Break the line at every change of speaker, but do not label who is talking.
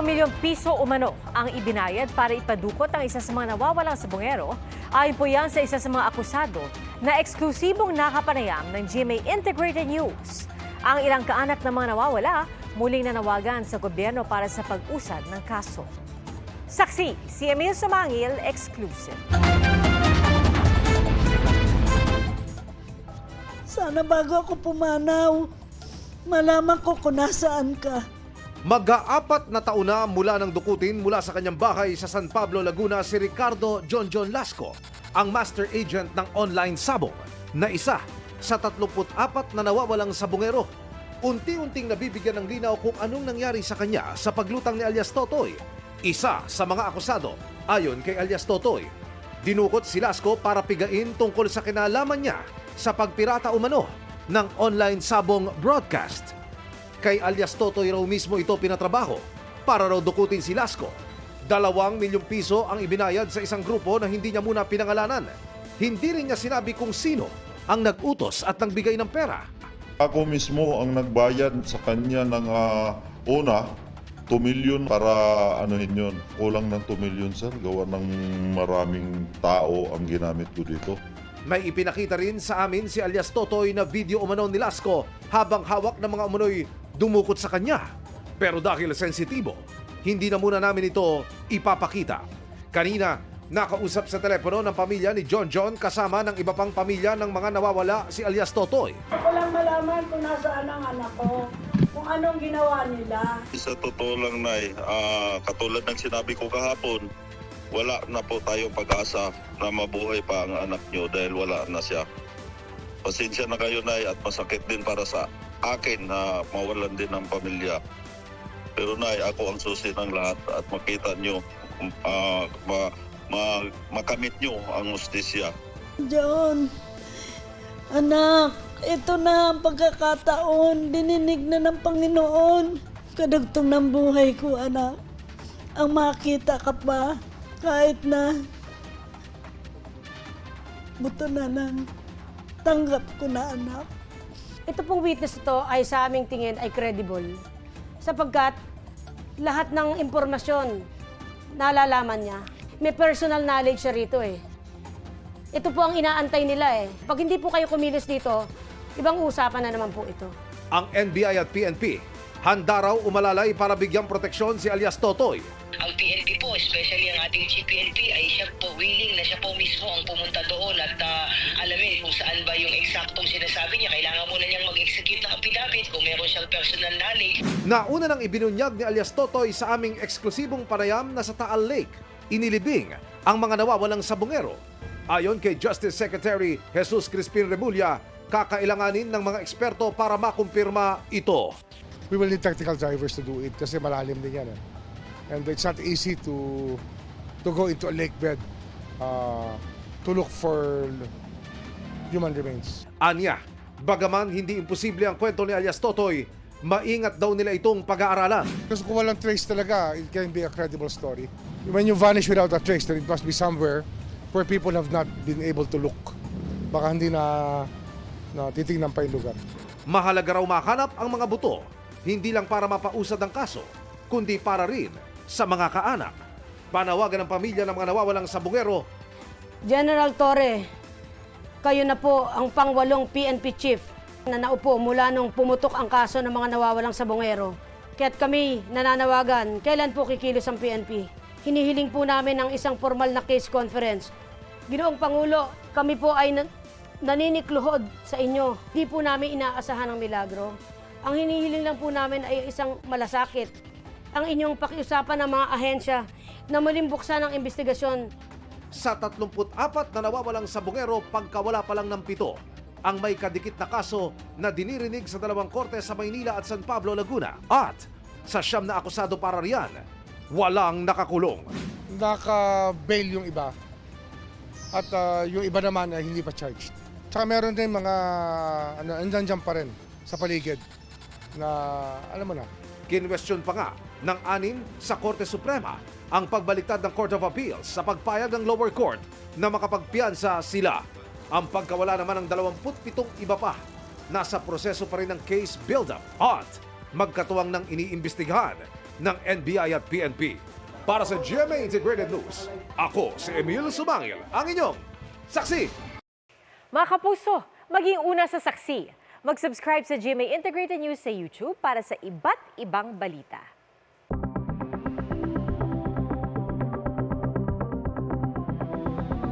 Dalawang milyong piso umano ang ibinayad para ipadukot ang isa sa mga nawawalang sabongero. Ayon po yan sa isa sa mga akusado na eksklusibong nakapanayam ng GMA Integrated News. Ang ilang kaanak ng mga nawawala muling nanawagan sa gobyerno para sa pag-usad ng kaso. Saksi, si Emil Sumangil, exclusive.
Sana bago ako pumanaw, malaman ko kung nasaan ka.
Mag-aapat na taon na mula ng dukutin mula sa kanyang bahay sa San Pablo, Laguna si Ricardo John John Lasco, ang master agent ng online sabong na isa sa 34 na nawawalang sabongero. Unti-unting nabibigyan ng linaw kung anong nangyari sa kanya sa paglutang ni alias Totoy. Isa sa mga akusado ayon kay alias Totoy. Dinukot si Lasco para pigain tungkol sa kinalaman niya sa pagpirata umano ng online sabong broadcast. Kay alias Totoy raw mismo ito pinatrabaho para raw dukutin si Lasco. Dalawang milyong piso ang ibinayad sa isang grupo na hindi niya muna pinangalanan. Hindi rin niya sinabi kung sino ang nag-utos at nagbigay ng pera.
Ako mismo ang nagbayad sa kanya ng ah, una, 2 million para anuhin yun. Kulang ng 2 million sir. Gawa ng maraming tao ang ginamit ko dito.
May ipinakita rin sa amin si alias Totoy na video umano ni Lasco habang hawak ng mga umunoy dumukot sa kanya. Pero dahil sensitibo, hindi na muna namin ito ipapakita. Kanina, nakausap sa telepono ng pamilya ni John John kasama ng iba pang pamilya ng mga nawawala si alias Totoy.
Ako lang malaman kung nasaan ang anak ko, kung anong ginawa nila.
Sa totoo lang, Nay, ah, katulad ng sinabi ko kahapon, wala na po tayong pag-asa na mabuhay pa ang anak nyo dahil wala na siya. Pasensya na kayo, Nay, at masakit din para sa akin na mawalan din ng pamilya. Pero, Nay, ako ang susi ng lahat at makita nyo, ah, ma- ma- makamit nyo ang justisya.
John, anak, ito na ang pagkakataon. Dininig na ng Panginoon. Kadugtong ng buhay ko, anak. Ang makita ka pa, kahit na buto na lang. Tanggap ko na, anak.
Ito pong witness ito ay sa aming tingin ay credible. Sapagkat lahat ng impormasyon nalalaman niya. May personal knowledge siya rito eh. Ito po ang inaantay nila eh. Pag hindi po kayo kumilos dito, ibang usapan na naman po ito.
Ang NBI at PNP, handa raw umalalay para bigyang proteksyon si alias Totoy.
ang PNP po, especially ang ating Chief PNP, ay siya po willing na siya po mismo ang pumunta doon at ah, alamin kung saan ba yung eksaktong sinasabi niya. Affidavit kung meron siyang personal knowledge.
Nauna nang ibinunyag ni alias Totoy sa aming eksklusibong panayam na sa Taal Lake. Inilibing ang mga nawawalang sabongero. Ayon kay Justice Secretary Jesus Crispin Remulla, kakailanganin ng mga eksperto para makumpirma ito.
we will need technical drivers to do it kasi malalim din yan. Eh. And it's not easy to to go into a lake bed uh, to look for human remains.
Anya, bagaman hindi imposible ang kwento ni alias Totoy, maingat daw nila itong pag-aaralan.
Kasi kung walang trace talaga, it can be a credible story. When you vanish without a trace, then it must be somewhere where people have not been able to look. Baka hindi na, na titingnan pa yung lugar.
Mahalaga raw mahanap ang mga buto, hindi lang para mapausad ang kaso, kundi para rin sa mga kaanak. Panawagan ng pamilya ng mga nawawalang sabungero,
General Torre, kayo na po ang pangwalong PNP chief na naupo mula nung pumutok ang kaso ng mga nawawalang sabongero. Kaya't kami nananawagan, kailan po kikilos ang PNP? Hinihiling po namin ng isang formal na case conference. Ginoong Pangulo, kami po ay nan- naninikluhod sa inyo. Di po namin inaasahan ng milagro. Ang hinihiling lang po namin ay isang malasakit. Ang inyong pakiusapan ng mga ahensya na muling buksan ang investigasyon
sa 34 na nawawalang sabungero pagkawala pa lang ng pito ang may kadikit na kaso na dinirinig sa dalawang korte sa Maynila at San Pablo, Laguna. At sa siyam na akusado para riyan, walang nakakulong.
Naka-bail yung iba. At uh, yung iba naman ay hindi pa charged. Tsaka meron din mga, ano, andyan dyan pa rin sa paligid na, alam mo na,
Kinwestiyon pa nga ng anim sa Korte Suprema ang pagbaliktad ng Court of Appeals sa pagpayag ng lower court na makapagpiyansa sila. Ang pagkawala naman ng 27 iba pa, nasa proseso pa rin ng case build-up at magkatuwang ng iniimbestigahan ng NBI at PNP. Para sa GMA Integrated News, ako si Emil Sumangil, ang inyong saksi.
Mga kapuso, maging una sa saksi. Mag-subscribe sa GMA Integrated News sa YouTube para sa iba't ibang balita.